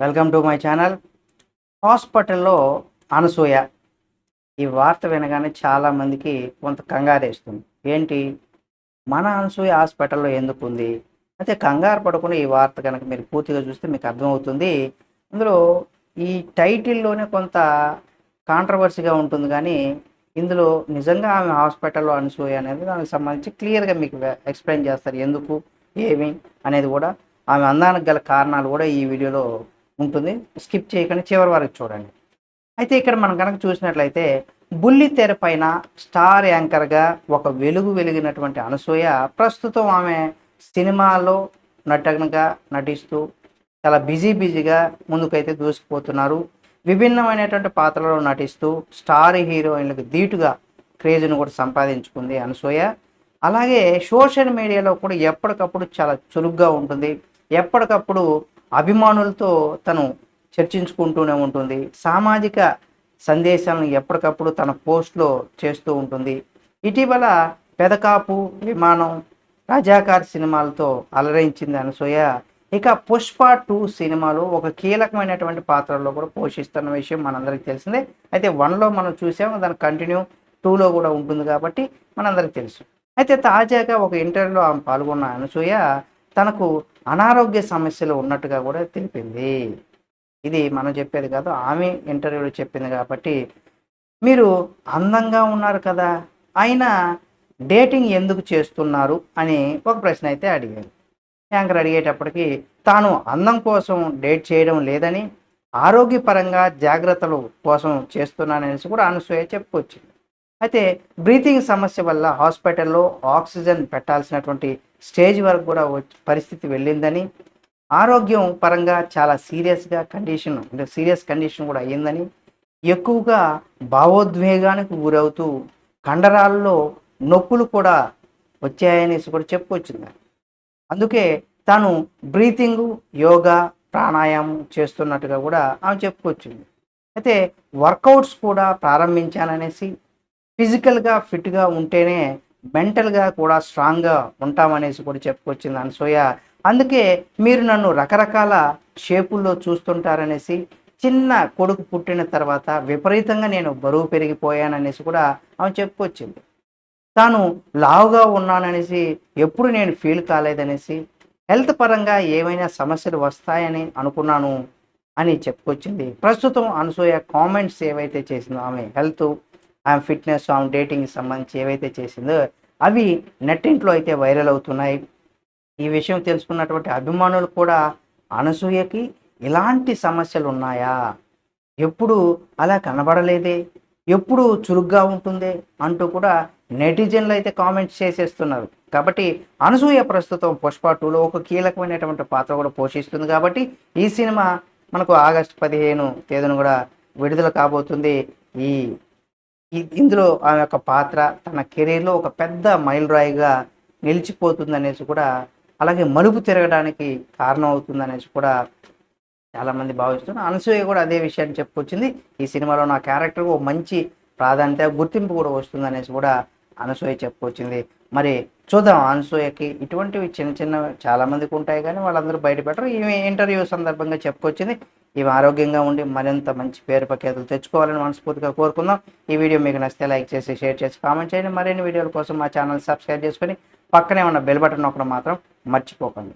Welcome to my channel. హాస్పిటల్లో అనసూయ. ఈ వార్త వినగానే చాలామందికి కొంత కంగారేస్తుంది ఏంటి? మన అనసూయ హాస్పిటల్లో ఎందుకు ఉంది? అయితే కంగారు పడకుండా ఈ వార్త కనుక మీరు పూర్తిగా చూస్తే మీకు అర్థమవుతుంది. ఇందులో ఈ టైటిల్లోనే కొంత కాంట్రవర్సీగా ఉంటుంది కానీ ఇందులో నిజంగా ఆమె హాస్పిటల్లో అనసూయ అనేది దానికి సంబంధించి క్లియర్గా మీకు ఎక్స్ప్లెయిన్ చేస్తారు. ఎందుకు? ఏమి? అనేది కూడా ఆమె అందానికి గల కారణాలు కూడా ఈ వీడియోలో ఉంటుంది. స్కిప్ చేయకుండా. చివరి వరకు చూడండి. అయితే ఇక్కడ మనం కనుక చూసినట్లయితే బుల్లి తెర పైన స్టార్ యాంకర్గా ఒక వెలుగు వెలిగినటువంటి అనసూయ ప్రస్తుతం ఆమె సినిమాలో నటనగా నటిస్తూ చాలా బిజీ బిజీగా ముందుకైతే దూసుకుపోతున్నారు. విభిన్నమైనటువంటి పాత్రలో నటిస్తూ స్టార్ హీరోయిన్లకు ధీటుగా క్రేజ్ను కూడా సంపాదించుకుంది అనసూయ. అలాగే సోషల్ మీడియాలో కూడా ఎప్పటికప్పుడు చాలా చురుగ్గా ఉంటుంది. ఎప్పటికప్పుడు అభిమానులతో తను చర్చించుకుంటూనే ఉంటుంది. సామాజిక సందేశాలను ఎప్పటికప్పుడు తన పోస్ట్లో చేస్తూ ఉంటుంది. ఇటీవల పెదకాపు విమానం రజాకార్ సినిమాలతో అలరించింది అనసూయ. ఇక పుష్ప టూ సినిమాలో ఒక కీలకమైనటువంటి పాత్రలో కూడా పోషిస్తున్న విషయం మనందరికీ తెలిసిందే. అయితే వన్లో మనం చూసాము దాని కంటిన్యూ టూలో కూడా ఉంటుంది కాబట్టి మనందరికీ తెలుసు. అయితే తాజాగా ఒక ఇంటర్వ్యూలో ఆమె పాల్గొన్న అనసూయ తనకు అనారోగ్య సమస్యలు ఉన్నట్టుగా కూడా తెలిపింది. ఇది మనం చెప్పేది కాదు ఆమె ఇంటర్వ్యూలో చెప్పింది కాబట్టి. మీరు అందంగా ఉన్నారు కదా అయినా డేటింగ్ ఎందుకు చేస్తున్నారు అని ఒక ప్రశ్న అయితే అడిగారు. యాంకర్ అడిగేటప్పటికి తాను అందం కోసం డేట్ చేయడం లేదని ఆరోగ్యపరంగా జాగ్రత్తలు కోసం చేస్తున్నాననేసి కూడా అనసూయ చెప్పుకొచ్చింది. అయితే బ్రీతింగ్ సమస్య వల్ల హాస్పిటల్లో ఆక్సిజన్ పెట్టాల్సినటువంటి స్టేజ్ వరకు కూడా పరిస్థితి వెళ్ళిందని ఆరోగ్యం పరంగా చాలా సీరియస్గా కండిషన్ అంటే సీరియస్ కండిషన్ కూడా అయ్యిందని ఎక్కువగా భావోద్వేగానికి గురవుతూ కండరాల్లో నొప్పులు కూడా వచ్చాయనేసి కూడా చెప్పుకొచ్చింది. అందుకే తాను బ్రీతింగ్ యోగా ప్రాణాయామం చేస్తున్నట్టుగా కూడా ఆమె చెప్పుకొచ్చింది. అయితే వర్కౌట్స్ కూడా ప్రారంభించాననేసి ఫిజికల్గా ఫిట్గా ఉంటేనే మెంటల్గా కూడా స్ట్రాంగ్గా ఉంటామనేసి కూడా చెప్పుకొచ్చింది అనసూయ. అందుకే మీరు నన్ను రకరకాల షేపుల్లో చూస్తుంటారనేసి చిన్న కొడుకు పుట్టిన తర్వాత విపరీతంగా నేను బరువు పెరిగిపోయాననేసి కూడా ఆమె చెప్పుకొచ్చింది. తాను లావుగా ఉన్నాననేసి ఎప్పుడు నేను ఫీల్ కాలేదనేసి హెల్త్ పరంగా ఏమైనా సమస్యలు వస్తాయని అనుకున్నాను అని చెప్పుకొచ్చింది. ప్రస్తుతం అనసూయ కామెంట్స్ ఏవైతే చేసిందో ఆమె హెల్త్ ఆమె ఫిట్నెస్ ఆమె డేటింగ్కి సంబంధించి ఏవైతే చేసిందో అవి నెట్టింట్లో అయితే వైరల్ అవుతున్నాయి. ఈ విషయం తెలుసుకున్నటువంటి అభిమానులు కూడా అనసూయకి ఇలాంటి సమస్యలు ఉన్నాయా? ఎప్పుడు అలా కనబడలేదే? ఎప్పుడు చురుగ్గా ఉంటుంది? అంటూ కూడా నెటిజన్లు అయితే కామెంట్స్ చేసేస్తున్నారు. కాబట్టి అనసూయ ప్రస్తుతం పుష్ప టూలో ఒక కీలకమైనటువంటి పాత్ర కూడా పోషిస్తుంది కాబట్టి ఈ సినిమా మనకు ఆగస్టు పదిహేను తేదీన కూడా విడుదల కాబోతుంది ఈ- ఇందులో ఆమె యొక్క పాత్ర తన కెరీర్లో ఒక పెద్ద మైలురాయిగా నిలిచిపోతుంది అనేసి కూడా అలాగే మలుపు తిరగడానికి కారణం అవుతుంది అనేసి కూడా చాలామంది భావిస్తున్నారు. అనసూయ కూడా అదే విషయాన్ని చెప్పుకొచ్చింది. ఈ సినిమాలో నా క్యారెక్టర్ ఒక మంచి ప్రాధాన్యత గుర్తింపు కూడా వస్తుంది అనేసి కూడా అనసూయ చెప్పుకొచ్చింది. మరి చూద్దాం అనసూయకి ఇటువంటివి చిన్న చిన్న చాలా మందికి ఉంటాయి కానీ వాళ్ళందరూ బయట పెట్టరు ఈమె ఇంటర్వ్యూ సందర్భంగా చెప్పుకొచ్చింది ఇవి ఆరోగ్యంగా ఉండి మరింత మంచి పేరు ప్రఖ్యాతులు తెచ్చుకోవాలని మనస్ఫూర్తిగా కోరుకుందాం. ఈ వీడియో మీకు నచ్చితే లైక్ చేసి షేర్ చేసి కామెంట్ చేయండి. మరిన్ని వీడియోల కోసం మా ఛానల్ సబ్స్క్రైబ్ చేసుకొని పక్కనే ఉన్న బెల్ బటన్ ఒకటి మాత్రం మర్చిపోకండి.